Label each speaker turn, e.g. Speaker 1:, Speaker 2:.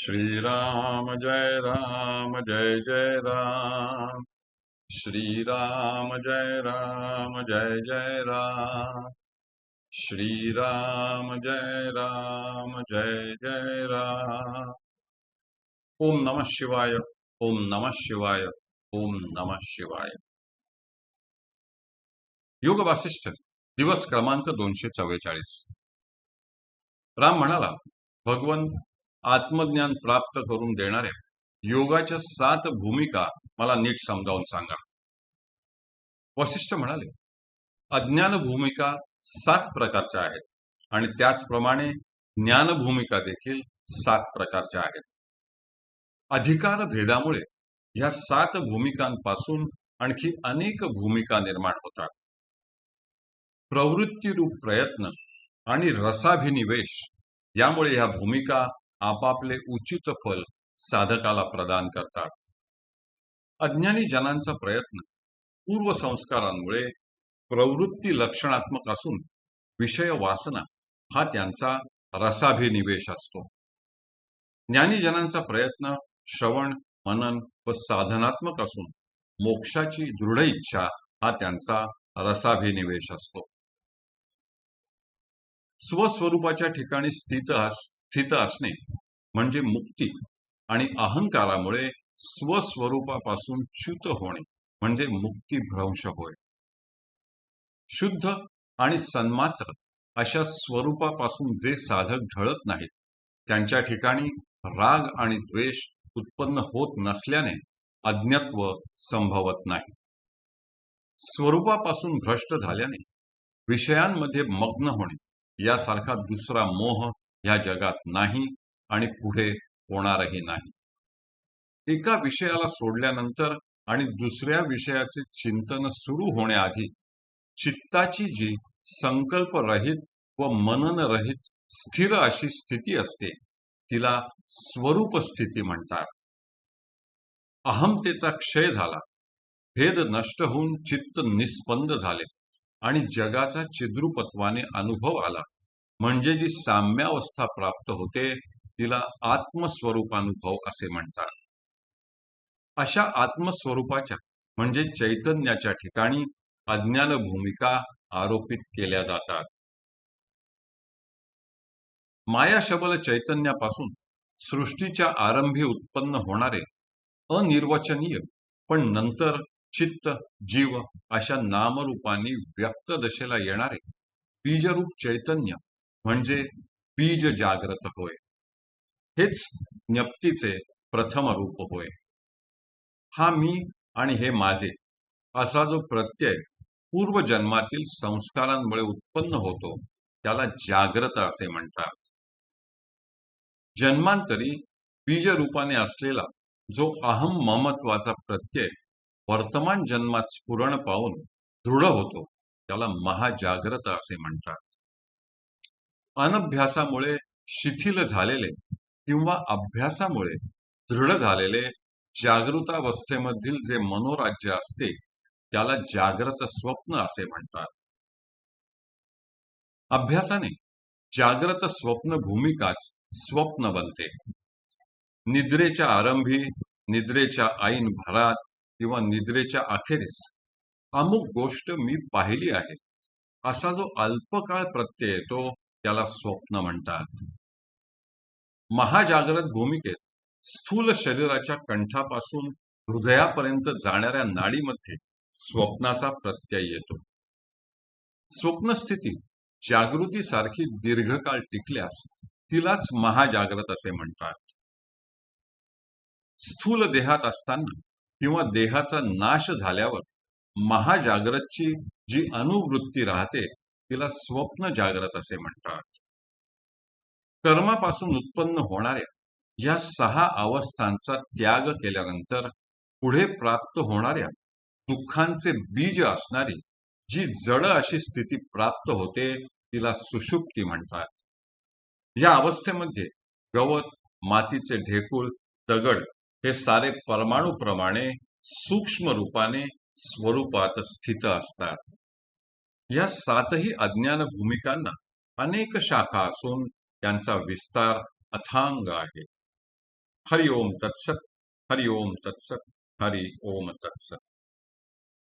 Speaker 1: श्रीराम जय राम जय जय राम। श्रीराम जय राम जय जय राम। श्रीराम जय राम जय जय राम। ओम नमः शिवाय ओम नमः शिवाय ओम नमः शिवाय। योग वासिष्ठ दिवस क्रमांक दोनशे चव्वेचाळीस. राम म्हणाला भगवन आत्मज्ञान प्राप्त करून देणाऱ्या योगाच्या सात भूमिका मला नीट समजावून सांगा. वशिष्ठ म्हणाले अज्ञान भूमिका सात प्रकारच्या आहेत आणि त्याचप्रमाणे ज्ञान भूमिका देखील सात प्रकारच्या आहेत. अधिकार भेदामुळे या सात भूमिकांपासून आणखी अनेक भूमिका निर्माण होतात. प्रवृत्तीरूप प्रयत्न आणि रसाभिनिवेश यामुळे ह्या भूमिका आपापले उचित फल साधकाला प्रदान करतात. अज्ञानी जनांचा प्रयत्न पूर्वसंस्कारांमुळे प्रवृत्ती लक्षणात्मक असून विषय वासना हा त्यांचा रसाभिनिवेश असतो. ज्ञानीजनांचा प्रयत्न श्रवण मनन व साधनात्मक असून मोक्षाची दृढ इच्छा हा त्यांचा रसाभिनिवेश असतो. स्वस्वरूपाच्या ठिकाणी स्थित स्थित असणे म्हणजे मुक्ती आणि अहंकारामुळे स्वस्वरूपापासून च्युत होणे म्हणजे मुक्तीभ्रंश होय. शुद्ध आणि सन्मात्र अशा स्वरूपापासून जे साधक ढळत नाहीत त्यांच्या ठिकाणी राग आणि द्वेष उत्पन्न होत नसल्याने अज्ञत्व संभवत नाही. स्वरूपापासून भ्रष्ट झाल्याने विषयांमध्ये मग्न होणे यासारखा दुसरा मोह ह्या जगात नाही आणि पुढे होणारही नाही. एका विषयाला सोडल्यानंतर आणि दुसऱ्या विषयाचे चिंतन सुरू होण्याआधी चित्ताची जी संकल्परहित व मननरहित स्थिर अशी स्थिती असते तिला स्वरूप स्थिती म्हणतात. अहमतेचा क्षय झाला. भेद नष्ट होऊन चित्त निस्पंद झाले आणि जगाचा चिद्रुपत्वाने अनुभव आला. म्हणजे जी साम्यावस्था प्राप्त होते तिला आत्मस्वरूपानुभव असे म्हणतात. अशा आत्मस्वरूपाच्या म्हणजे चैतन्याच्या ठिकाणी अज्ञान भूमिका आरोपित केल्या जातात. माया शबल चैतन्यापासून सृष्टीच्या आरंभी उत्पन्न होणारे अनिर्वचनीय पण नंतर चित्त जीव अशा नामरूपाने व्यक्त दशेला येणारे बीजरूप चैतन्य म्हणजे बीज जाग्रत होय. हेच ज्ञप्तीचे प्रथम रूप होय. हा मी आणि हे माझे असा जो प्रत्यय पूर्वजन्मातील संस्कारांमुळे उत्पन्न होतो त्याला जाग्रत असे म्हणतात. जन्मांतरी बीजरूपाने असलेला जो अहम ममत्वाचा प्रत्यय वर्तमान जन्मात स्फुरण पाहून दृढ होतो त्याला महाजाग्रत असे म्हणतात. अनभ्यासामुळे शिथिल झालेले किंवा अभ्यासामुळे दृढ झालेले जागृतावस्थेमधील जे मनोराज्य असते त्याला जाग्रत स्वप्न असे म्हणतात. अभ्यासाने जाग्रत स्वप्न भूमिकाच स्वप्न बनते. निद्रेच्या आरंभी निद्रेच्या ऐन भरात किंवा निद्रेच्या अखेरीस अमुक गोष्ट मी पाहिली आहे. असा जो अल्पकाळ प्रत्यय येतो त्याला स्वप्न म्हणतात. महाजागृत भूमिकेत स्थूल शरीराच्या कंठापासून हृदयापर्यंत जाणाऱ्या नाडीमध्ये स्वप्नाचा प्रत्यय येतो. स्वप्नस्थिती जागृतीसारखी दीर्घकाळ टिकल्यास तिलाच महाजागृत असे म्हणतात. स्थूल देहात असताना किंवा देहाचा नाश झाल्यावर महाजाग्रतची जी अनुवृत्ती राहते तिला स्वप्न जाग्रत असे म्हणतात. कर्मापासून उत्पन्न होणाऱ्या या सहा अवस्थांचा त्याग केल्यानंतर पुढे प्राप्त होणाऱ्या दुःखांचे बीज असणारी जी जड अशी स्थिती प्राप्त होते तिला सुषुप्ती म्हणतात. या अवस्थेमध्ये गवत मातीचे ढेकूळ दगड हे सारे परमाणूप्रमाणे सूक्ष्म रूपाने स्वरूपात स्थित असतात. या सातही अज्ञान भूमिकांना अनेक शाखा असून त्यांचा विस्तार अथांग आहे. हरि ओम तत्सत हरि ओम तत्सत हरि ओम तत्सत.